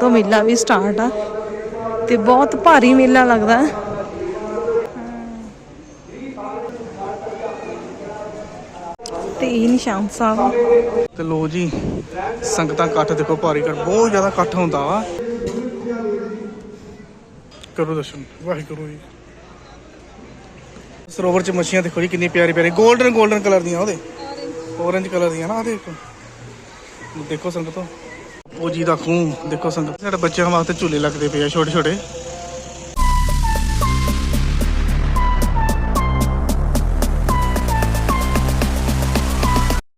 ਤੋਂ ਮੇਲਾ ਵੀ ਸਟਾਰਟ ਆ ਤੇ ਬਹੁਤ ਭਾਰੀ ਮੇਲਾ ਲੱਗਦਾ। ਹੈ ਤੇ ਇਹ ਨਿਸ਼ਾਨ ਸਾਹਿਬ ਤੇ ਲੋ ਜੀ ਸੰਗਤਾਂ ਇਕੱਠ ਦੇਖੋ ਭਾਰੀ ਇਕੱਠ ਬਹੁਤ ਜ਼ਿਆਦਾ ਇਕੱਠ ਹੁੰਦਾ ਵਾ। ਕਰੋ ਦਰਸ਼ਨ ਵਾਹਿਗੁਰੂ ਜੀ। ਸਰੋਵਰ ਚ ਮੱਛੀਆਂ ਦੇਖੋ ਜੀ ਕਿੰਨੀ ਪਿਆਰੀ ਪਿਆਰੀ 골ਡਨ 골ਡਨ ਕਲਰ ਦੀਆਂ ਉਹਦੇ। ਔਰੇਂਜ ਕਲਰ ਦੀਆਂ ਨਾ ਆਹ ਦੇਖੋ। ਦੇਖੋ ਸੰਗਤੋ। ਉਹ ਜੀ ਦਾ ਖੂਹ ਦੇਖੋ ਸੰਗਤ ਸਾਡੇ ਬੱਚਿਆਂ ਵਾਸਤੇ ਝੂਲੇ ਲੱਗਦੇ ਪਏ ਆ ਛੋਟੇ ਛੋਟੇ।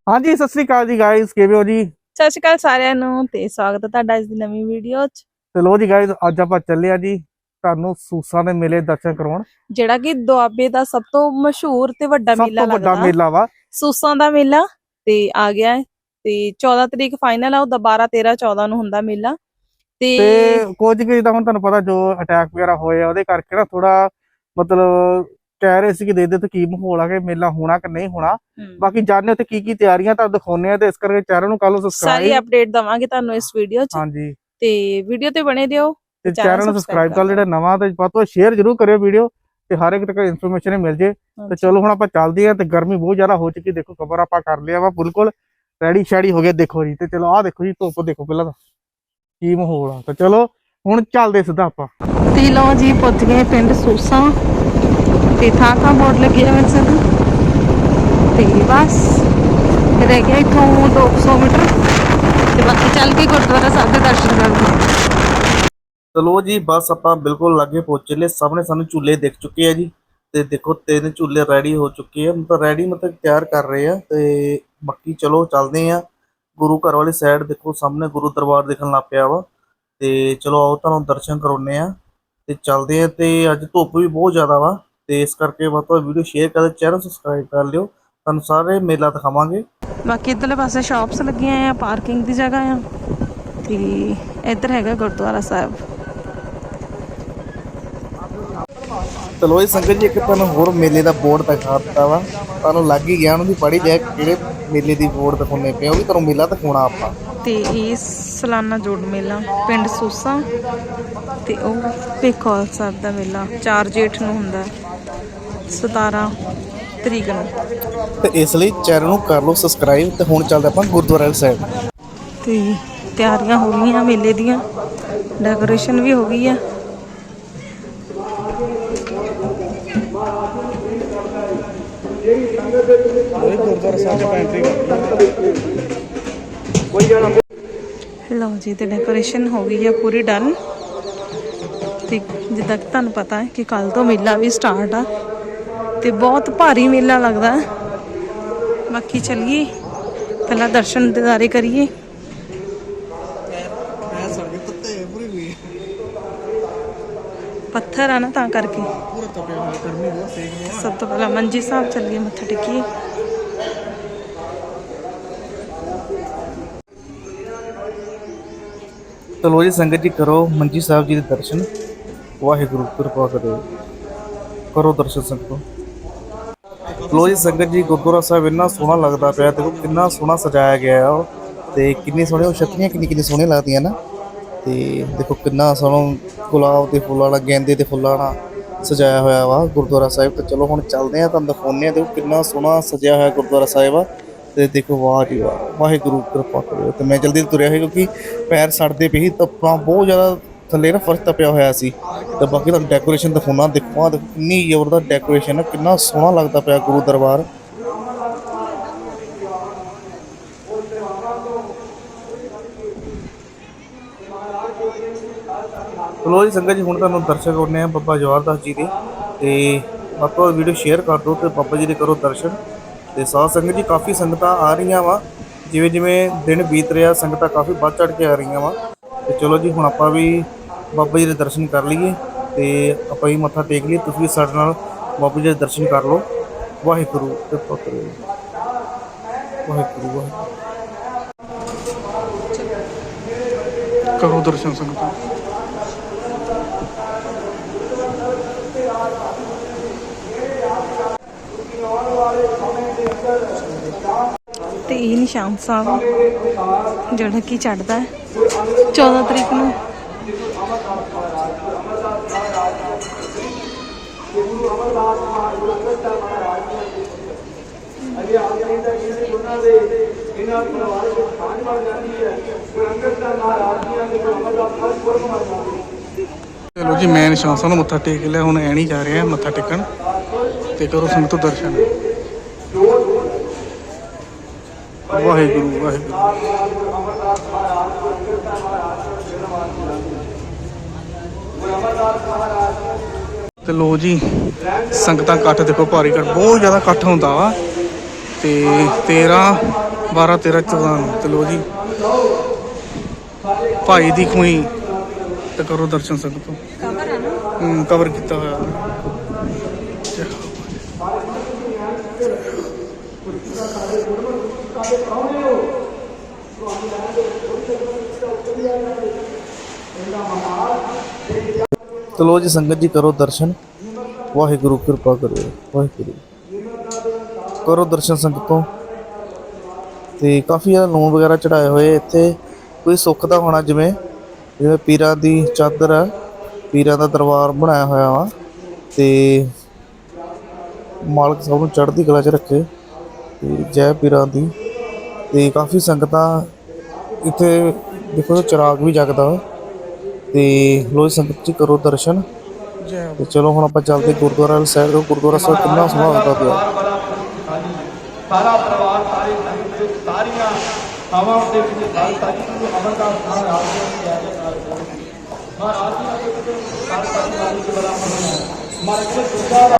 ਹਾਂਜੀ ਸਤਿ ਸ੍ਰੀ ਅਕਾਲ ਜੀ ਗਾਇਸ ਕਿਵੇਂ ਹੋ ਜੀ? ਸਤਿ ਸ਼੍ਰੀ ਅਕਾਲ ਸਾਰਿਆਂ ਨੂੰ ਤੇ ਸਵਾਗਤ ਹੈ ਤੁਹਾਡਾ ਅੱਜ ਦੀ ਨਵੀਂ ਵੀਡੀਓ 'ਚ। ਤੇ ਲੋ ਜੀ ਗਾਇਸ ਅੱਜ ਆਪਾਂ ਚੱਲੇ ਆ ਜੀ ਤੁਹਾਨੂੰ ਸੂਸਾਂ ਦੇ ਮੇਲੇ ਦਰਸ਼ਨ ਕਰਵਾਉਣ ਜਿਹੜਾ ਕਿ ਦੁਆਬੇ ਦਾ ਸਭ ਤੋਂ ਮਸ਼ਹੂਰ ਤੇ ਵੱਡਾ ਸਭ ਮੇਲਾ ਤੋਂ ਵੱਡਾ ਲੱਗਦਾ। ਮੇਲਾ ਵਾ। ਸੂਸਾਂ ਦਾ ਮੇਲਾ ਤੇ ਆ ਗਿਆ ਹੈ। ਤੇ 14 ਤਰੀਕ ਫਾਈਨਲ ਆ ਉਹਦਾ 12 13 14 ਨੂੰ ਹੁੰਦਾ ਮੇਲਾ। ਤੇ ਤੇ ਕੁਝ ਕਿ ਜਿੱਦਾਂ ਹੁਣ ਤੁਹਾਨੂੰ ਪਤਾ ਜੋ ਅਟੈਕ ਵਗੈਰਾ ਹੋਏ ਆ ਉਹਦੇ ਕਰਕੇ ਨਾ ਥੋੜਾ ਮਤਲਬ ਕਹਿ ਰਹੇ ਸੀ ਕਿ ਦੇ ਦੇ ਤੇ ਕੀ ਮਾਹੌਲ ਆ ਕਿ ਮੇਲਾ ਹੋਣਾ ਕਿ ਨਹੀਂ ਹੋਣਾ। ਬਾਕੀ ਜਾਣਨੇ ਉੱਤੇ ਕੀ ਕੀ ਤਿਆਰੀਆਂ ਤੁਹਾਨੂੰ ਦਿਖਾਉਣੇ ਆ ਤੇ ਇਸ ਕਰਕੇ ਚੈਨਲ ਨੂੰ ਕਰ ਲਓ ਸਾਰੀ ਸਬਸਕ੍ਰਾਈਬ ਅਪਡੇਟ ਦਵਾਂਗੇ ਤੁਹਾਨੂੰ ਇਸ ਵੀਡੀਓ 'ਚ। ਹਾਂਜੀ। ਤੇ ਵੀਡੀਓ ਤੇ ਬਣੇ ਦਿਓ ਤੇ ਚੈਨਲ ਨੂੰ ਸਬਸਕ੍ਰਾਈਬ ਕਰ ਜਿਹੜਾ ਨਵਾਂ ਤੇ ਵੱਧ ਤੋਂ ਸ਼ੇਅਰ ਜ਼ਰੂਰ ਕਰਿਓ ਵੀਡੀਓ ਤੇ ਹਰ ਇੱਕ ਤੱਕ ਇਨਫੋਰਮੇਸ਼ਨ ਮਿਲ ਜੇ। ਤੇ ਚਲੋ ਹੁਣ ਆਪਾਂ ਚੱਲਦੇ ਆ ਤੇ ਗਰਮੀ ਬਹੁਤ ਜ਼ਿਆਦਾ ਹੋ ਚੁੱਕੀ ਦੇਖੋ ਕਵਰ ਆਪਾਂ ਕਰ ਲਿਆ ਵਾ ਬਿਲਕੁਲ। ਰੈਡੀ ਸ਼ੈਡੀ ਹੋ ਗਿਆ ਦੇਖੋ ਜੀ ਤੇ ਚਲੋ ਆਹ ਦੇਖੋ ਜੀ ਧੁੱਪ ਦੇਖੋ ਪਹਿਲਾਂ ਤਾਂ ਕੀ ਮਾਹੌਲ ਆ। ਤੇ ਚਲੋ ਹੁਣ ਚੱਲਦੇ ਸਿੱਧਾ ਆਪਾਂ। ਤੇ ਲੋ ਜੀ ਪਹੁੰਚ ਗਏ ਪਿੰਡ ਸੂਸਾਂ। ਤੇ ਥਾਂ ਥਾਂ ਬੋਰਡ ਲੱਗੇ ਹੋਏ ਸਨ ਤੇ ਬਸ ਰਹਿ ਗਿਆ ਇੱਥੋਂ 200 ਮੀਟਰ। ਤੇ ਬਾਕੀ ਚੱਲ ਕੇ ਗੁਰਦੁਆਰਾ ਸਾਹਿਬ ਦੇ ਦਰਸ਼ਨ ਕਰਦੇ ਚਲੋ ਜੀ ਬਸ ਆਪਾਂ ਬਿਲਕੁਲ ਲਾਗੇ ਪਹੁੰਚੇ ਲੈ ਸਾਹਮਣੇ ਸਾਨੂੰ ਝੂਲੇ ਦਿਖ ਚੁੱਕੇ ਆ ਜੀ। ਤੇ ਦੇਖੋ ਤਿੰਨ ਝੂਲੇ ਰੈਡੀ ਹੋ ਚੁੱਕੇ ਆ। ਮਤਲਬ ਰੈਡੀ ਮਤਲਬ ਤਿਆਰ ਕਰ ਰਹੇ ਆ। ਤੇ ਬਾਕੀ ਚਲੋ ਚੱਲਦੇ ਆ ਗੁਰੂ ਘਰ ਵਾਲੀ ਸਾਈਡ ਦੇਖੋ, ਸਾਹਮਣੇ ਗੁਰੂ ਦਰਬਾਰ ਦਿਖਣ ਲੱਗ ਪਿਆ ਵਾ। ਤੇ ਚਲੋ ਆਓ ਤੁਹਾਨੂੰ ਦਰਸ਼ਨ ਕਰਾਉਨੇ ਆ ਤੇ ਚੱਲਦੇ ਆ ਤੇ ਅੱਜ ਧੁੱਪ ਵੀ ਬਹੁਤ ਜ਼ਿਆਦਾ ਵਾ। ਤੇ ਇਸ ਕਰਕੇ ਵੱਧ ਤੋਂ ਵੀਡੀਓ ਸ਼ੇਅਰ ਕਰ ਦਿਓ ਚੈਨਲ ਸਬਸਕ੍ਰਾਈਬ ਕਰ ਲਿਓ। ਤੁਹਾਨੂੰ ਸਾਰੇ ਮੇਲਾ ਦਿਖਾਵਾਂਗੇ। ਬਾਕੀ ਇਧਰਲੇ ਪਾਸੇ ਸ਼ਾਪਸ ਲੱਗੀਆਂ ਆ ਪਾਰਕਿੰਗ ਦੀ ਜਗ੍ਹਾ ਆ। ਤੇ ਇੱਧਰ ਹੈਗਾ ਗੁਰਦੁਆਰਾ ਸਾਹਿਬ। ਚਲੋ ਇਹ ਸੰਗਤ ਜੀ ਇੱਕ ਤੁਹਾਨੂੰ ਹੋਰ ਮੇਲੇ ਦਾ ਬੋਰਡ ਦਿਖਾ ਦਿੱਤਾ ਵਾ। ਤੁਹਾਨੂੰ ਲੱਗ ਹੀ ਗਿਆ ਉਹਨੂੰ ਵੀ ਪੜ੍ਹੀ ਜਾ ਕਿਹੜੇ ਮੇਲੇ ਦੀ ਬੋਰਡ ਦਿਖਾਉਣੇ ਪਏ ਉਹ ਵੀ ਤੁਹਾਨੂੰ ਮੇਲਾ ਦਿਖਾਉਣਾ ਆਪਾਂ। ਤੇ ਇਹ ਸਾਲਾਨਾ ਜੋੜ ਮੇਲਾ ਪਿੰਡ ਸੂਸਾ ਤੇ ਉਹ ਪੇਖੌਲ ਸਾਹਿਬ ਦਾ ਮੇਲਾ 4 ਜੇਠ ਨੂੰ ਹੁੰਦਾ 17 ਤਰੀਕ ਨੂੰ। ਤੇ ਇਸ ਲਈ ਚੈਨਲ ਨੂੰ ਕਰ ਲਓ ਸਬਸਕ੍ਰਾਈਬ ਤੇ ਹੁਣ ਚੱਲਦੇ ਆਪਾਂ ਗੁਰਦੁਆਰਾ ਸਾਹਿਬ ਤੇ ਤਿਆਰੀਆਂ ਹੋ ਗਈਆਂ ਮੇਲੇ ਦੀਆਂ ਡੈਕੋਰੇਸ਼ਨ ਵੀ ਹੋ ਗਈ ਆ। ਲਓ ਜੀ, ਤੇ ਡੈਕੋਰੇਸ਼ਨ ਹੋ ਗਈ ਹੈ ਪੂਰੀ ਡਨ ਤੇ ਜਿੱਦਾਂ ਕਿ ਤੁਹਾਨੂੰ ਪਤਾ ਹੈ ਕਿ ਕੱਲ ਤੋਂ ਮੇਲਾ ਵੀ ਸਟਾਰਟ ਆ। ਤੇ ਬਹੁਤ ਭਾਰੀ ਮੇਲਾ ਲੱਗਦਾ। ਬਾਕੀ ਚਲੀਏ, ਪਹਿਲਾਂ ਦਰਸ਼ਨ ਦਿਦਾਰੇ ਕਰੀਏ ਮੈਂ ਸਾਡੇ ਤੱਤੇ ਪੂਰੀ ਹੋਈ ਪੱਥਰ ਆ ਤਾਂ ਕਰਕੇ। ਪੂਰਾ ਤਪਿਆ ਹੋਇਆ ਗਰਮੀ ਬਹੁਤ ਸੇਕ ਰਿਹਾ ਸਭ ਤੋਂ ਪਹਿਲਾਂ ਮੰਜੀ ਸਾਹਿਬ ਚੱਲੀਏ ਮੱਥਾ ਟੇਕੀਏ। ਚਲੋ ਜੀ, ਸੰਗਤ ਜੀ ਕਰੋ ਮੰਜੀ ਸਾਹਿਬ ਜੀ ਦੇ ਦਰਸ਼ਨ। ਵਾਹਿਗੁਰੂ, ਕਿਰਪਾ ਕਰੇ। ਕਰੋ ਦਰਸ਼ਨ ਸੰਗਤੋ। ਲੋ ਜੀ, ਸੰਗਤ ਜੀ, ਗੁਰਦੁਆਰਾ ਸਾਹਿਬ ਇੰਨਾ ਸੋਹਣਾ ਲੱਗਦਾ ਪਿਆ। ਦੇਖੋ, ਕਿੰਨਾ ਸੋਹਣਾ ਸਜਾਇਆ ਗਿਆ ਆ ਤੇ ਕਿੰਨੀ ਸੋਹਣੀ, ਉਹ ਛਤਰੀਆਂ ਕਿੰਨੀ ਕਿੰਨੀ ਸੋਹਣੀਆਂ ਲੱਗਦੀਆਂ ਨਾ। ਤੇ ਦੇਖੋ ਕਿੰਨਾ ਸਾਨੂੰ ਗੁਲਾਬ ਦੇ ਫੁੱਲਾਂ ਨਾਲ ਗੇਂਦੇ ਦੇ ਫੁੱਲਾਂ ਨਾਲ ਸਜਾਇਆ ਹੋਇਆ ਵਾ ਗੁਰਦੁਆਰਾ ਸਾਹਿਬ ਤੇ ਚਲੋ ਹੁਣ ਚੱਲਦੇ ਆ ਤੁਹਾਨੂੰ ਦਿਖਾਉਂਦੇ ਆ ਦੇਖੋ ਕਿੰਨਾ ਸੋਹਣਾ ਸਜਿਆ ਹੋਇਆ ਗੁਰਦੁਆਰਾ ਸਾਹਿਬ ਆ ਤੇ ਦੇਖੋ ਵਾਹ ਜੀ ਵਾਹ, ਵਾਹਿਗੁਰੂ ਕਿਰਪਾ ਕਰਿਓ ਤੇ ਮੈਂ ਜਲਦੀ ਤੁਰਿਆ ਸੀ ਕਿਉਂਕਿ ਪੈਰ ਸੜਦੇ ਪਏ ਸੀ, ਤੱਪਾਂ ਬਹੁਤ ਜ਼ਿਆਦਾ ਥੱਲੇ ਨਾ ਫਰਸ਼ ਤਪਿਆ ਹੋਇਆ ਸੀ ਤੇ ਬਾਕੀ ਤੁਹਾਨੂੰ ਡੈਕੋਰੇਸ਼ਨ ਦਿਖਾਉਣਾ, ਦੇਖੋ ਆਹ ਕਿੰਨੀ ਜ਼ਬਰਦਸਤ ਡੈਕੋਰੇਸ਼ਨ ਹੈ ਕਿੰਨਾ ਸੋਹਣਾ ਲੱਗਦਾ ਪਿਆ ਗੁਰੂ ਦਰਬਾਰ। ਚਲੋ ਜੀ, ਸੰਗਤ ਜੀ, ਹੁਣ ਤੁਹਾਨੂੰ ਦਰਸ਼ਕ ਕਰਨੇ ਆ, ਬਾਬਾ ਜਵਾਹਰਦਾਸ ਜੀ ਦੇ। ਤੇ ਆਪਾਂ ਵੀਡੀਓ ਸ਼ੇਅਰ ਕਰ ਦਿਓ ਤੇ ਬਾਬਾ ਜੀ ਦੇ ਕਰੋ ਦਰਸ਼ਨ। ਤੇ ਸਾਧ ਸੰਗਤ ਜੀ, ਕਾਫੀ ਸੰਗਤਾਂ ਆ ਰਹੀਆਂ ਵਾ। ਜਿਵੇਂ ਜਿਵੇਂ ਦਿਨ ਬੀਤ ਰਿਹਾ, ਸੰਗਤਾਂ ਕਾਫੀ ਵੱਧ ਚੜ ਕੇ ਆ ਰਹੀਆਂ ਵਾ। ਤੇ ਚਲੋ ਜੀ, ਹੁਣ ਆਪਾਂ ਵੀ ਬਾਬਾ ਜੀ ਦੇ ਦਰਸ਼ਨ ਕਰ ਲਈਏ। ਤੇ ਆਪਾਂ ਵੀ ਮੱਥਾ ਟੇਕ ਲਈਏ। ਤੁਸੀਂ ਵੀ ਸਾਡੇ ਨਾਲ ਬਾਬਾ ਜੀ ਦੇ ਦਰਸ਼ਨ ਕਰ ਲਓ। ਵਾਹਿਗੁਰੂ ਕਿਰਪਾ ਕਰਿਓ ਵਾਹਿਗੁਰੂ ਵਾਹਿਗੁਰੂ। ਕਰੋ ਦਰਸ਼ਨ ਸੰਗਤਾਂ। ਤੇ ਇਹ ਨਿਸ਼ਾਨ ਸਾਹਿਬ ਜਿਹੜਾ ਕਿ ਚੜਦਾ ਹੈ। 14 ਤਰੀਕ ਨੂੰ। ਚਲੋ ਜੀ, ਮੈਂ ਨਿਸ਼ਾਨ ਸਾਹਿਬ ਨੂੰ ਮੱਥਾ ਟੇਕ ਲਿਆ। ਹੁਣ ਐ ਨਹੀਂ ਜਾ ਰਿਹਾ, ਮੱਥਾ ਟੇਕਣ। ਤੇ ਕਰੋ ਸੰਗਤ ਦਰਸ਼ਨ। ਵਾਹਿਗੁਰੂ ਵਾਹਿਗੁਰੂ। ਤੇ ਲੋ ਜੀ ਸੰਗਤਾਂ ਇਕੱਠ ਦੇਖੋ ਭਾਰੀ ਕਰ ਬਹੁਤ ਜ਼ਿਆਦਾ ਇਕੱਠ ਹੁੰਦਾ ਵਾ। ਤੇ 13 12 13 14 ਨੂੰ ਤੇ ਲੋ ਜੀ। ਭਾਈ ਦੀ ਖੂਈ ਤੇ ਕਰੋ ਦਰਸ਼ਨ ਸੰਗਤੋਂ ਕਵਰ ਆ ਨਾ ਹਮ, ਕਵਰ ਕੀਤਾ ਹੋਇਆ ਚਲੋ ਜੀ ਸੰਗਤ ਜੀ ਕਰੋ ਦਰਸ਼ਨ ਵਾਹਿਗੁਰੂ ਕਿਰਪਾ ਕਰੋ ਵਾਹਿਗੁਰੂ ਕਰੋ ਦਰਸ਼ਨ ਸੰਗਤੋਂ ਤੇ ਕਾਫੀ ਜ਼ਿਆਦਾ ਲੂਣ ਵਗੈਰਾ ਚੜਾਏ ਹੋਏ ਇੱਥੇ ਕੋਈ ਸੁੱਖ ਦਾ ਹੋਣਾ ਜਿਵੇਂ ਜਿਵੇਂ ਪੀਰਾਂ ਦੀ ਚਾਦਰ ਆ ਪੀਰਾਂ ਦਾ ਦਰਬਾਰ ਬਣਾਇਆ ਹੋਇਆ ਵਾ ਤੇ ਮਾਲਕ ਸਭ ਨੂੰ ਚੜ੍ਹਦੀ ਕਲਾ 'ਚ ਰੱਖੇ ਤੇ ਜੈ ਪੀਰਾਂ ਦੀ ਤੇ ਕਾਫੀ ਸੰਗਤਾਂ ਇੱਥੇ ਦੇਖੋ ਚਿਰਾਗ ਵੀ ਜਗਦਾ ਵਾ। ਤੇ ਲੋ ਜੀ ਸੰਗਤ ਜੀ ਕਰੋ ਦਰਸ਼ਨ। ਜੈ ਤੇ ਚਲੋ ਹੁਣ ਆਪਾਂ ਚੱਲਦੇ ਗੁਰਦੁਆਰਾ ਵਾਲੀ ਸਾਈਡ ਤੋਂ। ਗੁਰਦੁਆਰਾ ਸਾਹਿਬ ਕਿੰਨਾ ਸੋਹਣਾ ਲੱਗਦਾ ਪਿਆ। ਸਾਰਾ ਪਰਿਵਾਰ ਸਾਰੇ ਸੰਗਤ ਦੇ ਸਾਰੀਆਂ ਹਵਾ ਦੇ ਵਿੱਚ ਗੱਲ ਸਾਜੀ ਨੂੰ ਅਮਰਦਾਸ ਮਹਾਰਾਜ ਜੀ ਦੀ ਮਹਾਰਾਜ ਜੀ ਦੇ ਸਾਰੇ ਪਰਿਵਾਰ ਦੇ ਬਰਾਬਰ ਮਾਰ ਕੇ ਦੁਆ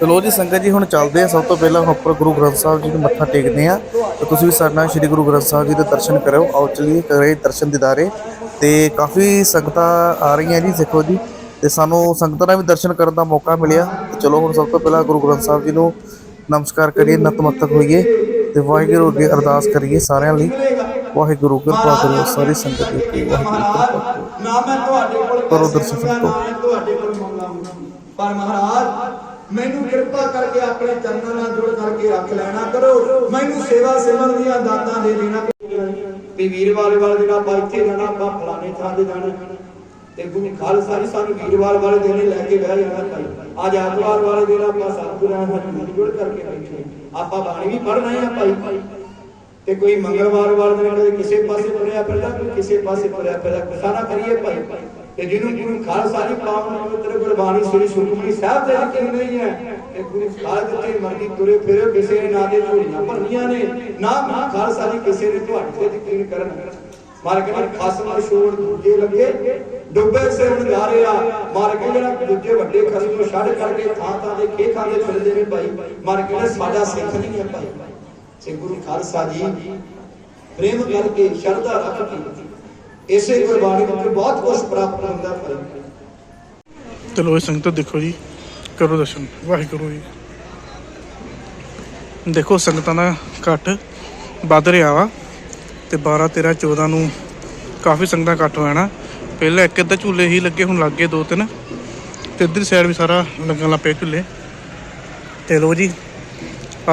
ਚਲੋ ਜੀ, ਸੰਗਤ ਜੀ, ਹੁਣ ਚੱਲਦੇ ਆ ਸਭ ਤੋਂ ਪਹਿਲਾਂ ਹੁਣ ਉੱਪਰ ਗੁਰੂ ਗ੍ਰੰਥ ਸਾਹਿਬ ਜੀ ਨੂੰ ਮੱਥਾ ਟੇਕਦੇ ਆ ਤੇ ਤੁਸੀਂ ਵੀ ਸਾਡੇ ਨਾਲ ਸ੍ਰੀ ਗੁਰੂ ਗ੍ਰੰਥ ਸਾਹਿਬ ਜੀ ਦੇ ਦਰਸ਼ਨ ਕਰਿਓ। ਆਓ ਚਲੀਏ ਕਰੇ ਦਰਸ਼ਨ ਦਿਦਾਰੇ। ਤੇ ਕਾਫੀ ਸੰਗਤਾਂ ਆ ਰਹੀਆਂ ਜੀ, ਦੇਖੋ ਜੀ। ਤੇ ਸਾਨੂੰ ਸੰਗਤਾਂ ਨਾਲ ਵੀ ਦਰਸ਼ਨ ਕਰਨ ਦਾ ਮੌਕਾ ਮਿਲਿਆ। ਤੇ ਚਲੋ ਹੁਣ ਸਭ ਤੋਂ ਪਹਿਲਾਂ ਗੁਰੂ ਗ੍ਰੰਥ ਸਾਹਿਬ ਜੀ ਨੂੰ ਨਮਸਕਾਰ ਕਰੀਏ, ਨਤਮਸਤਕ ਹੋਈਏ। ਤੇ ਵਾਹਿਗੁਰੂ ਅੱਗੇ ਅਰਦਾਸ ਕਰੀਏ ਸਾਰਿਆਂ ਲਈ। ਵਾਹਿਗੁਰੂ ਕਿਰਪਾ ਕਰਿਓ, ਸਾਰੀ ਸੰਗਤ ਦੇ ਵਾਹਿਗੁਰੂ ਕਿਰਪਾ ਕਰਿਓ। ਨਾ ਮੈਂ ਤੁਹਾਡੇ ਕੋਲ ਕਰੋ ਦਰਸ਼ਨ ਕਰੋ ਤੁਹਾਡੇ ਕੋਲ ਮੰਗਦਾ ਪਰ ਮਹਾਰਾਜ ਮੈਨੂੰ ਕਿਰਪਾ ਕਰਕੇ ਆਪਣੇ ਚਰਨਾਂ ਨਾਲ ਜੁੜ ਕਰਕੇ ਰੱਖ ਲੈਣਾ ਕਰੋ। ਮੈਨੂੰ ਸੇਵਾ ਸਿਮਰਨ ਦੀਆਂ ਦਾਤਾਂ ਦੇ ਦੇਣਾ ਵੀ ਵੀਰਵਾਰ ਵਾਲੇ ਦਿਨ ਆਪਾਂ ਇੱਥੇ ਜਾਣਾ ਆਪਾਂ ਫਲਾਣੇ ਥਾਂ ਤੇ ਜਾਣਾ। ਤੇ ਗੁਰੂ ਖਾਲਸਾ ਜੀ ਸਾਨੂੰ ਵੀਰਵਾਰ ਵਾਲੇ ਦਿਨ ਲੈ ਕੇ ਬਹਿ ਜਾਣਾ ਭਾਈ। ਅੱਜ ਐਤਵਾਰ ਵਾਲੇ ਦਿਨ ਆਪਾਂ ਸਤਿਗੁਰਾਂ ਨਾਲ ਜੁੜ ਕਰਕੇ ਬੈਠੇ ਆਪਾਂ ਬਾਣੀ ਵੀ ਪੜ੍ਹਨਾ ਹੈ ਭਾਈ। ਤੇ ਕੋਈ ਮੰਗਲਵਾਰ ਵਾਲੇ ਦਿਨ ਕਿਸੇ ਪਾਸੇ ਤੁਰਿਆ ਫਿਰਦਾ, ਕੋਈ ਕਿਸੇ ਪਾਸੇ ਤੁਰਿਆ ਫਿਰਦਾ। ਕੁਸਾਨਾ ਕਰੀਏ ਭਾਈ। ਤੇ ਜਿਹਨੂੰ ਜਿਹਨੂੰ ਖਾਲਸਾ ਜੀ ਪਾਵਨ ਪਵਿੱਤਰ ਗੁਰਬਾਣੀ ਸ੍ਰੀ ਸੁਖਮਨੀ ਸਾਹਿਬ ਦੇ ਲਿਖੇ ਨਹੀਂ ਹੈ, ਤੇ ਗੁਰੂ ਖਾਲਸਾ ਤੇ ਮਰਦੀ ਤੁਰੇ ਫਿਰੇ, ਕਿਸੇ ਨਾ ਦੇ ਝੋਲੀਆਂ ਭਰਨੀਆਂ ਨੇ, ਨਾ ਨਾ ਖਾਲਸਾ ਜੀ ਕਿਸੇ ਨੇ ਤੁਹਾਡੇ ਤੇ ਯਕੀਨ ਕਰਨ। ਮਾਰ ਕੇ ਖਸਮ ਛੋੜ ਦੂਜੇ ਲੱਗੇ, ਡੁੱਬੇ ਸਿਰ ਨਜ਼ਾਰੇ ਮਾਰ ਕੇ ਜਿਹੜਾ ਦੂਜੇ ਵੱਡੇ ਖਸਮ ਨੂੰ ਛੱਡ ਕਰਕੇ ਥਾਂ ਥਾਂ ਦੇ ਖੇ ਖਾਂਦੇ ਫਿਰਦੇ ਨੇ ਭਾਈ ਮਾਰ ਕੇ ਸਾਡਾ ਸਿੱਖ ਨਹੀਂ ਹੈ ਭਾਈ। ਸੇ ਗੁਰੂ ਖਾਲਸਾ ਜੀ ਪ੍ਰੇਮ ਕਰਕੇ ਸ਼ਰਧਾ ਰੱਖ ਕੇ ਇਸੇ ਗੁਰਬਾਣੀ ਵਿੱਚ ਬਹੁਤ ਕੁਝ ਪ੍ਰਾਪਤ ਹੁੰਦਾ ਭਾਈ ਚਲੋ, ਇਹ ਸੰਗਤ ਦੇਖੋ ਜੀ, ਕਰੋ ਦਰਸ਼ਨ, ਵਾਹਿਗੁਰੂ ਜੀ। ਦੇਖੋ, ਸੰਗਤਾਂ ਦਾ ਘੱਟ ਵੱਧ ਰਿਹਾ ਵਾ ਤੇ 12 13 14 ਨੂੰ ਕਾਫੀ ਸੰਗਤਾਂ ਇਕੱਠ ਹੋ ਜਾਣਾ ਪਹਿਲਾਂ ਇੱਕ ਅੱਧਾ ਝੂਲੇ ਹੀ ਲੱਗੇ, ਹੁਣ ਲੱਗੇ ਦੋ ਤਿੰਨ। ਤੇ ਇੱਧਰ ਸਾਈਡ ਵੀ ਸਾਰਾ ਲੱਗਣ ਲੱਗ ਪਏ ਝੂਲੇ। ਤੇ ਲੋ ਜੀ,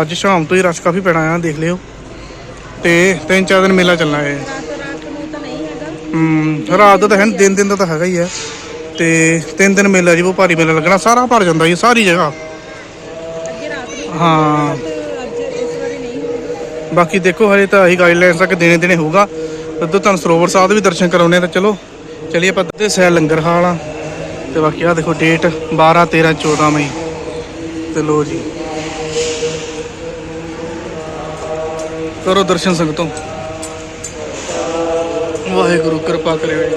ਅੱਜ ਸ਼ਾਮ ਤੋਂ ਹੀ ਰਸ਼ ਕਾਫੀ ਪੈਣਾ ਆ, ਦੇਖ ਲਿਓ। ਤੇ ਤਿੰਨ ਚਾਰ ਦਿਨ ਮੇਲਾ ਚੱਲਣਾ ਹੈ ਰਾਤ ਰਾਤ ਨੂੰ ਤਾਂ ਨਹੀਂ ਹੈਗਾ ਹਮ ਰਾਤ ਦਾ ਤਾਂ ਹੈ ਦਿਨ ਦਿਨ ਦਾ ਤਾਂ ਹੈਗਾ ਹੀ ਆ ਤੇ ਤਿੰਨ ਦਿਨ ਮੇਲਾ ਜੀ ਉਹ ਭਾਰੀ ਮੇਲਾ ਲੱਗਣਾ ਸਾਰਾ ਭਰ ਜਾਂਦਾ ਜੀ ਸਾਰੀ ਜਗ੍ਹਾ। ਹਾਂ। ਬਾਕੀ ਦੇਖੋ ਹਜੇ ਤਾਂ ਆਹੀ ਗਾਈਡਲਾਈਨਸ ਤੱਕ ਦਿਨੇ ਦਿਨੇ ਹੋਊਗਾ। ਉਦੋਂ ਤੁਹਾਨੂੰ ਸਰੋਵਰ ਸਾਹਿਬ ਦੇ ਵੀ ਦਰਸ਼ਨ ਕਰਾਉਣੇ ਆ ਤਾਂ ਚਲੋ ਚਲਿਏ ਆਪਾਂ ਤੇ ਸੈ ਲੰਗਰ ਹਾਲ ਆ। ਤੇ ਬਾਕੀ ਆ ਦੇਖੋ ਡੇਟ 12 13 14 ਮਈ। ਤੇ ਲੋ ਜੀ। ਕਰੋ ਦਰਸ਼ਨ ਸੰਗਤੋਂ। ਵਾਹਿਗੁਰੂ, ਕਿਰਪਾ ਕਰਿਓ ਜੀ।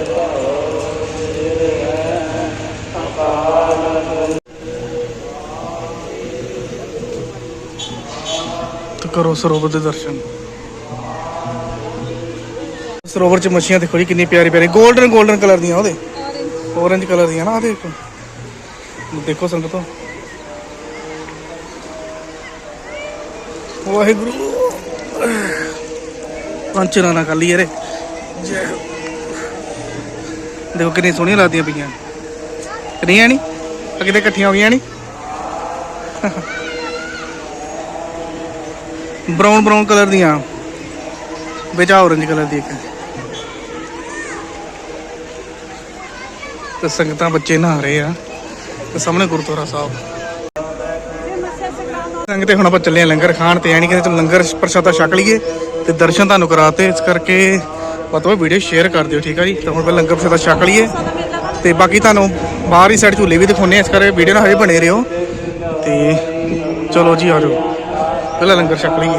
ਕਰੋ ਸਰੋਵਰ ਦੇ ਦਰਸ਼ਨ। ਸਰੋਵਰ ਚ ਮੱਛੀਆਂ ਦੇਖੋ ਜੀ, ਕਿੰਨੀ ਪਿਆਰੀ ਪਿਆਰੀ। 골ਡਨ 골ਡਨ ਕਲਰ ਦੀਆਂ ਉਹਦੇ। Orange ਕਲਰ ਦੀਆਂ ਨਾ, ਆਹ ਦੇਖੋ। ਦੇਖੋ ਸੰਗਤੋ। ਵਾਹਿਗੁਰੂ। ਪੰਚਨਾ ਨਾ ਕਰ ਲਈ ਯਾਰੇ ਦੇਖੋ ਕਿੰਨੀ ਸੋਹਣੀਆਂ ਲੱਗਦੀਆਂ ਪਈਆਂ। ਕਰੀਆਂ ਨਹੀਂ ਆ ਕਿਤੇ ਇਕੱਠੀਆਂ ਹੋ ਗਈਆਂ ਨਹੀਂ ਬਰਾਊਨ ਬਰਾਊਨ ਕਲਰ ਦੀਆਂ। ਵਿੱਚ orange ਕਲਰ ਦੀ ਇੱਕ। ਤੇ ਸੰਗਤਾਂ ਬੱਚੇ ਨਹਾ ਰਹੇ ਆ। ਤੇ ਸਾਹਮਣੇ ਗੁਰਦੁਆਰਾ ਸਾਹਿਬ। ਸੰਗਤੇ ਹੁਣ ਆਪਾਂ ਚੱਲੇ ਆ ਲੰਗਰ ਖਾਣ, ਤੇ ਐਣੀ ਕਹਿੰਦੇ ਚਲ ਲੰਗਰ ਪ੍ਰਸ਼ਾਦਾ ਛਕ ਲਈਏ ਤੇ ਦਰਸ਼ਨ ਤੁਹਾਨੂੰ ਕਰਾਤੇ, ਇਸ ਕਰਕੇ ਪਤਾ ਵੀਡੀਓ ਸ਼ੇਅਰ ਕਰ ਦਿਓ, ਠੀਕ ਆ ਜੀ? ਤਾਂ ਹੁਣ ਪਹਿਲਾਂ ਲੰਗਰ ਪ੍ਰਸ਼ਾਦਾ ਛਕ ਲਈਏ। ਤੇ ਬਾਕੀ ਤੁਹਾਨੂੰ ਬਾਹਰ ਹੀ ਸਾਈਡ ਝੂਲੇ ਵੀ ਦਿਖਾਉਣੇ ਇਸ ਕਰਕੇ ਵੀਡੀਓ ਨਾਲ ਹਜੇ ਬਣੇ ਰਹੋ। ਤੇ ਚਲੋ ਜੀ, ਆ ਜਾਓ। ਪਹਿਲਾਂ ਲੰਗਰ ਛਕ ਲਈਏ।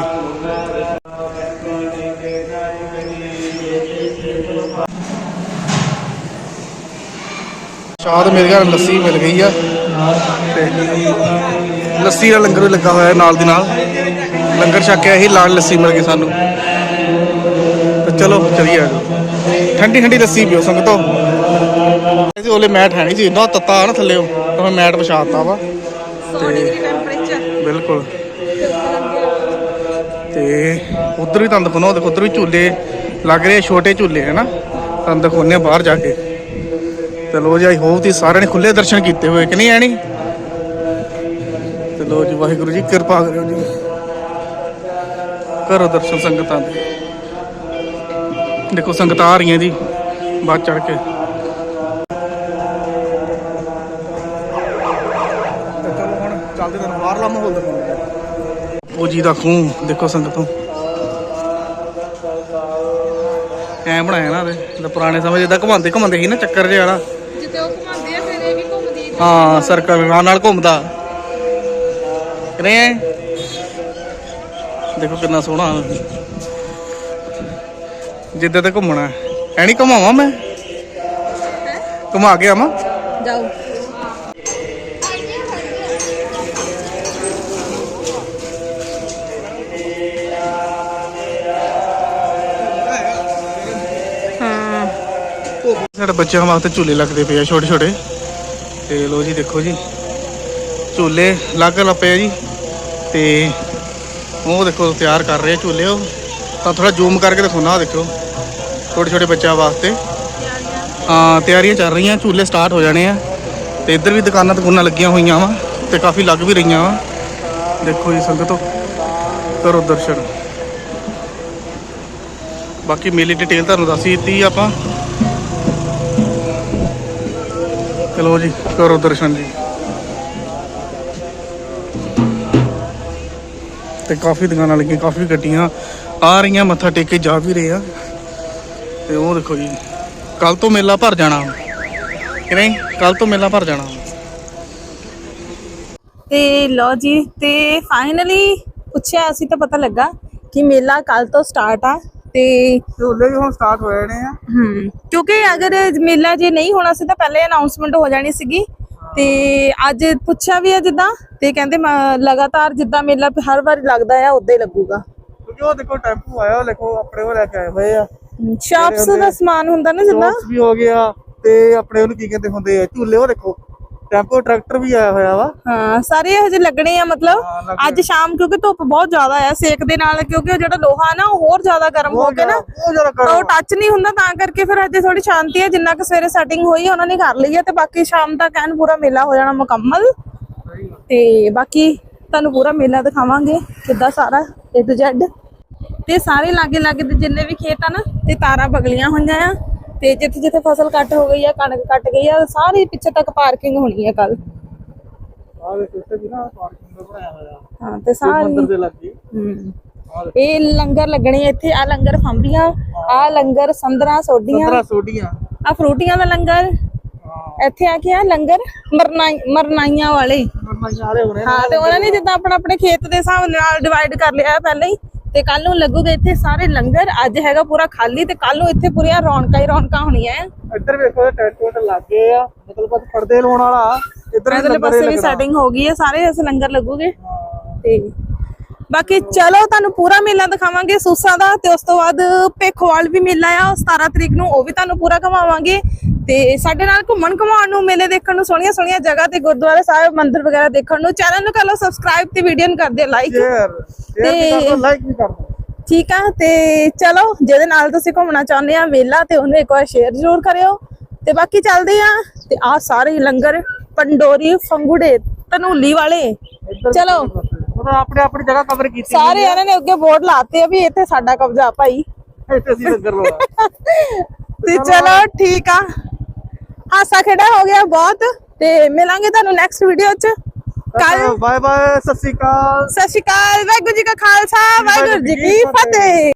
ਸ਼ਾਦ ਮੇਰੇ ਘਰ ਲੱਸੀ ਮਿਲ ਗਈ ਆ। ਤੇ ਲੱਸੀ ਦਾ ਲੰਗਰ ਵੀ ਲੱਗਾ ਹੋਇਆ ਨਾਲ ਦੀ ਨਾਲ। ਲੰਗਰ ਛਕਿਆ ਹੀ ਲਾਲ ਲੱਸੀ ਮਿਲ ਗਈ ਸਾਨੂੰ। ਚਲੋ ਚਲੀਏ। ਆ ਠੰਡੀ ਠੰਡੀ ਲੱਸੀ ਪੀਓ ਸੰਗਤੋ। ਇਹਦੇ ਉਹਲੇ ਮੈਟ ਹੈ ਨਹੀਂ ਸੀ ਇੰਨਾ ਤੱਤਾ ਨਾ ਥੱਲੇਓ ਤਾਂ ਮੈਂ ਮੈਟ ਵਿਛਾਤਾ ਵਾ। ਤੇ ਬਿਲਕੁਲ। ਤੇ ਉਧਰ ਵੀ ਤੁਹਾਨੂੰ ਦਿਖਾਉਣਾ ਦੇਖੋ ਉਧਰ ਵੀ ਝੂਲੇ ਲੱਗ ਰਹੇ ਛੋਟੇ ਝੂਲੇ ਹੈ ਨਾ? ਤੁਹਾਨੂੰ ਦਿਖਾਉਂਦੇ ਆ ਬਾਹਰ ਜਾ ਕੇ। ਤੇ ਲੋ ਜੀ ਆਈ ਹੋਪ ਤੁਸੀਂ ਸਾਰਿਆਂ ਨੇ ਖੁੱਲੇ ਦਰਸ਼ਨ ਕੀਤੇ ਹੋਏ ਕਿ ਨਹੀਂ ਐਣੀ? ਤੇ ਲੋ ਜੀ ਵਾਹਿਗੁਰੂ ਜੀ ਕਿਰਪਾ ਕਰਿਓ ਜੀ। ਕਰੋ ਦਰਸ਼ਨ ਸੰਗਤਾਂ ਦੇ। ਦੇਖੋ ਸੰਗਤਾਂ ਆ ਰਹੀਆਂ ਜੀ ਬਾਅਦ ਚੜ ਕੇ। ਤੇ ਚਲੋ ਹੁਣ ਚੱਲਦੇ ਤੁਹਾਨੂੰ ਬਾਹਰਲਾ ਮਾਹੌਲ ਦਿਖਾਉਂਦੇ ਆ ਉਹ ਜੀ ਦਾ ਖੂਹ ਦੇਖੋ ਸੰਗਤੋਂ ਐ ਬਣਾਇਆ ਨਾ ਇਹ ਪੁਰਾਣੇ ਸਮੇਂ ਜਿੱਦਾਂ ਘੁਮਾਉਂਦੇ ਘੁਮਾਉਂਦੇ ਸੀ ਨਾ ਚੱਕਰ ਜਿਹਾ ਵਾਲਾ। ਜਿੱਤੇ ਉਹ ਘੁਮਾਉਂਦੇ ਆ ਫਿਰ ਇਹ ਵੀ ਘੁੰਮਦੀ ਹਾਂ ਸਰਕਲ ਨਾਲ ਨਾਲ ਘੁੰਮਦਾ। ਕਿਵੇਂ ਦੇਖੋ ਕਿੰਨਾ ਸੋਹਣਾ। ਜਿੱਦਾਂ ਤੇ ਘੁੰਮਣਾ ਐ ਨਹੀਂ ਘੁਮਾਵਾਂ ਮੈਂ? ਘੁਮਾ ਕੇ ਆਵਾਂ? ਜਾਓ। ਸਾਡੇ ਬੱਚਿਆਂ ਵਾਸਤੇ ਝੂਲੇ ਲੱਗਦੇ ਪਏ ਆ ਛੋਟੇ ਛੋਟੇ। ਤੇ ਲੋ ਜੀ ਦੇਖੋ ਜੀ। ਝੂਲੇ ਲੱਗ ਲ ਪਏ ਆ ਜੀ। ਤੇ ਉਹ ਦੇਖੋ ਤਿਆਰ ਕਰ ਰਹੇ ਝੂਲੇ ਉਹ। ਤਾਂ ਥੋੜਾ ਜ਼ੂਮ ਕਰਕੇ ਦਿਖਾਉਣਾ ਦੇਖੋ ਛੋਟੇ ਛੋਟੇ ਬੱਚਿਆਂ ਵਾਸਤੇ। ਹਾਂ, ਤਿਆਰੀਆਂ ਚੱਲ ਰਹੀਆਂ, ਝੂਲੇ ਸਟਾਰਟ ਹੋ ਜਾਣੇ ਆ। ਤੇ ਇੱਧਰ ਵੀ ਦੁਕਾਨਾਂ ਦੁਕਾਨਾਂ ਲੱਗੀਆਂ ਹੋਈਆਂ ਵਾ, ਤੇ ਕਾਫੀ ਲੱਗ ਵੀ ਰਹੀਆਂ ਵਾ। ਦੇਖੋ ਜੀ ਸੰਗਤੋ, ਕਰੋ ਦਰਸ਼ਨ। ਬਾਕੀ ਮੇਲੀ ਡਿਟੇਲ ਤੁਹਾਨੂੰ ਦੱਸ ਹੀ ਦਿੱਤੀ ਆਪਾਂ। ਚਲੋ ਜੀ, ਕਰੋ ਦਰਸ਼ਨ ਜੀ। ਤੇ ਕਾਫੀ ਦੁਕਾਨਾਂ ਲੱਗੀਆਂ, ਕਾਫੀ ਗੱਡੀਆਂ ਆ ਰਹੀਆਂ, ਮੱਥਾ ਟੇਕ ਕੇ ਜਾ ਵੀ ਰਹੇ ਆ। ਤੇ ਉਹ ਦੇਖੋ ਜੀ ਕੱਲ ਤੋਂ ਮੇਲਾ ਭਰ ਜਾਣਾ। ਕਿ ਨਹੀਂ? ਕੱਲ ਤੋਂ ਮੇਲਾ ਭਰ ਜਾਣਾ। ਤੇ ਲੋ ਜੀ ਤੇ ਫਾਈਨਲੀ ਪੁੱਛਿਆ ਅਸੀਂ ਤਾਂ ਪਤਾ ਲੱਗਾ ਕਿ ਮੇਲਾ ਕੱਲ ਤੋਂ ਸਟਾਰਟ ਆ ਤੇ ਝੂਲੇ ਵੀ ਹੁਣ ਸਟਾਰਟ ਹੋ ਜਾਣੇ ਆ। ਹਮ ਕਿਉਂਕਿ ਅਗਰ ਮੇਲਾ ਜੇ ਨਹੀਂ ਹੋਣਾ ਸੀ ਤਾਂ ਪਹਿਲੇ ਅਨਾਉਂਸਮੈਂਟ ਹੋ ਜਾਣੀ ਸੀਗੀ। ਤੇ ਅੱਜ ਪੁੱਛਿਆ ਵੀ ਆ ਜਿੱਦਾਂ ਤੇ ਕਹਿੰਦੇ ਲਗਾਤਾਰ ਜਿੱਦਾਂ ਮੇਲਾ ਹਰ ਵਾਰੀ ਲੱਗਦਾ ਆ ਉਦਾਂ ਹੀ ਲੱਗੂਗਾ। ਕਿਉਂਕਿ ਉਹ ਦੇਖੋ ਟੈਂਪੂ ਆਇਆ ਦੇਖੋ ਆਪਣੇ ਉਹ ਲੈ ਕੇ ਆਏ ਹੋਏ ਆ। ਸ਼ਾਪਸ ਦਾ ਸਮਾਨ ਹੁੰਦਾ ਨਾ ਜਿੱਦਾਂ ਸੋਕਸ ਵੀ ਹੋ ਗਿਆ ਤੇ ਆਪਣੇ ਉਹਨੂੰ ਕੀ ਕਹਿੰਦੇ ਹੁੰਦੇ ਆ ਝੂਲੇ ਉਹ ਦੇਖੋ ਟੈਂਪੋ ਟਰੈਕਟਰ ਵੀ ਆਇਆ ਹੋਇਆ ਵਾ। ਹਾਂ ਸਾਰੇ ਹਜੇ ਲੱਗਣੇ ਆ ਮਤਲਬ। ਅੱਜ ਸ਼ਾਮ ਕਿਉਂਕਿ ਧੁੱਪ ਬਹੁਤ ਜ਼ਿਆਦਾ ਆ ਸੇਕ ਦੇ ਨਾਲ ਕਿਉਂਕਿ ਉਹ ਜਿਹੜਾ ਲੋਹਾ ਨਾ ਉਹ ਹੋਰ ਜ਼ਿਆਦਾ ਗਰਮ ਹੋ ਕੇ ਨਾ। ਉਹ ਟੱਚ ਨਹੀਂ ਹੁੰਦਾ ਤਾਂ ਕਰਕੇ ਫਿਰ ਹਜੇ ਥੋੜੀ ਸ਼ਾਂਤੀ ਹੈ ਜਿੰਨਾ ਕਿ ਸਵੇਰੇ ਸੈਟਿੰਗ ਹੋਈ ਉਹਨਾਂ ਨੇ ਕਰ ਲਈ ਹੈ ਤੇ ਬਾਕੀ ਸ਼ਾਮ ਤੱਕ ਐਨ ਪੂਰਾ ਮੇਲਾ ਹੋ ਜਾਣਾ ਮੁਕੰਮਲ। ਤੇ ਬਾਕੀ ਤੁਹਾਨੂੰ ਪੂਰਾ ਮੇਲਾ ਦਿਖਾਵਾਂਗੇ ਕਿੱਦਾਂ ਸਾਰਾ A to Z ਤੇ ਸਾਰੇ ਲਾਗੇ ਲਾਗੇ ਦੇ ਜਿੰਨੇ ਵੀ ਖੇਤ ਆ ਨਾ ਤੇ ਤਾਰਾਂ ਬਗਲੀਆਂ ਹੋਈਆਂ ਆ ਤੇ ਜਿੱਥੇ ਜਿੱਥੇ ਫਸਲ ਕੱਟ ਹੋ ਗਈ ਆ ਕਣਕ ਕੱਟ ਗਈ ਆ ਸਾਰੀ ਪਿੱਛੇ ਤੱਕ ਪਾਰਕਿੰਗ ਹੋਣੀ ਆ ਕੱਲ ਹਾਂ ਤੇ ਸਾਰੀ। ਇਹ ਲੰਗਰ ਲੱਗਣੇ ਇੱਥੇ ਆ ਲੰਗਰ ਫੰਬੀਆਂ ਆ ਲੰਗਰ ਸੰਦਰਾ ਸੋਡੀਆਂ 15 ਸੋਡੀਆਂ ਆ ਫਰੂਟੀਆਂ ਦਾ ਲੰਗਰ। ਇੱਥੇ ਆ ਕੇ ਆ ਲੰਗਰ ਮਰਨਾਈ ਮਰਨਾਈਆਂ ਵਾਲੇ। ਮਰਨਾ ਆਲੇ ਹੋਣੇ ਹਾਂ ਤੇ ਉਹਨਾਂ ਨੇ ਜਿੱਦਾਂ ਆਪਣਾ ਆਪਣੇ ਖੇਤ ਦੇ ਹਿਸਾਬ ਨਾਲ ਡਿਵਾਈਡ ਕਰ ਲਿਆ ਪਹਿਲਾਂ ਹੀ। ਤੇ ਕੱਲ ਨੂੰ ਲੱਗੂਗੇ ਇੱਥੇ ਸਾਰੇ ਲੰਗਰ ਅੱਜ ਹੈਗਾ ਪੂਰਾ ਖਾਲੀ ਤੇ ਕੱਲ ਨੂੰ ਇੱਥੇ ਪੂਰੀਆਂ ਰੌਣਕਾਂ ਹੀ ਰੌਣਕਾਂ ਹੋਣੀਆਂ ਆ ਇੱਧਰ ਵੇਖੋ ਟੈਂਟ ਟੂਟ ਲੱਗੇ ਆ ਮਤਲਬ ਬਸ ਪਰਦੇ ਲਾਉਣ ਵਾਲਾ ਇੱਧਰ ਇਧਰਲੇ ਪਾਸੇ ਵੀ ਸੈਟਿੰਗ ਹੋ ਗਈ ਹੈ ਸਾਰੇ ਇਸ ਲੰਗਰ ਲੱਗੂਗੇ। ਤੇ ਬਾਕੀ ਚਲੋ ਤੁਹਾਨੂੰ ਪੂਰਾ ਮੇਲਾ ਦਿਖਾਵਾਂਗੇ ਸੂਸਾਂ ਦਾ ਤੇ ਉਸ ਤੋਂ ਬਾਅਦ ਭੇਖੋਵਾਲ ਵੀ ਮੇਲਾ ਆ ਉਹ 17 ਤਰੀਕ ਨੂੰ ਉਹ ਵੀ ਤੁਹਾਨੂੰ ਪੂਰਾ ਘਮਾਵਾਂਗੇ। ਤੇ ਸਾਡੇ ਨਾਲ ਘੁੰਮਣ ਘਮਾਉਣ ਨੂੰ ਮੇਲੇ ਦੇਖਣ ਨੂੰ ਸੋਹਣੀਆਂ ਸੋਹਣੀਆਂ ਜਗ੍ਹਾ ਤੇ ਗੁਰਦੁਆਰਾ ਸਾਹਿਬ ਮੰਦਿਰ ਵਗੈਰਾ ਦੇਖਣ ਨੂੰ ਚੈਨਲ ਨੂੰ ਕਰ ਲਓ ਸਬਸਕ੍ਰਾਈਬ ਤੇ ਵੀਡੀਓ ਨੂੰ ਕਰ ਦਿਓ ਲਾਈਕ ਵੀ ਕਰ ਦਿਓ ਠੀਕ ਆ ਤੇ ਚਲੋ ਜਿਹਦੇ ਨਾਲ ਤੁਸੀਂ ਘੁੰਮਣਾ ਚਾਹੁੰਦੇ ਆ ਮੇਲਾ ਤੇ ਉਹਨੂੰ ਇੱਕ ਵਾਰ ਸ਼ੇਅਰ ਜ਼ਰੂਰ ਕਰਿਓ। ਤੇ ਬਾਕੀ ਚੱਲਦੇ ਆ ਤੇ ਆ ਸਾਰੇ ਲੰਗਰ ਪੰਡੋਰੀ ਫੰਗੂੜੇ ਧਨੂਲੀ ਵਾਲੇ। ਚਲੋ। ਆਪਣੇ ਆਪਣੀ ਜਗ੍ਹਾ ਕਵਰ ਕੀਤੀ ਸਾਰੇ ਇਹਨਾਂ ਨੇ ਅੱਗੇ ਬੋਰਡ ਲਾਤੇ ਆ ਵੀ ਇੱਥੇ ਸਾਡਾ ਕਬਜ਼ਾ ਭਾਈ। ਇੱਥੇ ਅਸੀਂ ਲੰਗਰ ਲਾਉਣਾ। ਤੇ ਚਲੋ ਠੀਕ ਆ। ਹਾਸਾ ਖੇਡਾ ਹੋ ਗਿਆ ਬਹੁਤ ਤੇ ਮਿਲਾਂਗੇ ਤੁਹਾਨੂੰ ਨੈਕਸਟ ਵੀਡੀਓ 'ਚ। ਕੱਲ ਬਾਏ ਬਾਏ ਸਤਿ ਸ਼੍ਰੀ ਅਕਾਲ। ਸਤਿ ਸ਼੍ਰੀ ਅਕਾਲ ਵਾਹਿਗੁਰੂ ਜੀ ਕਾ ਖਾਲਸਾ ਵਾਹਿਗੁਰੂ ਜੀ ਕੀ ਫਤਿਹ।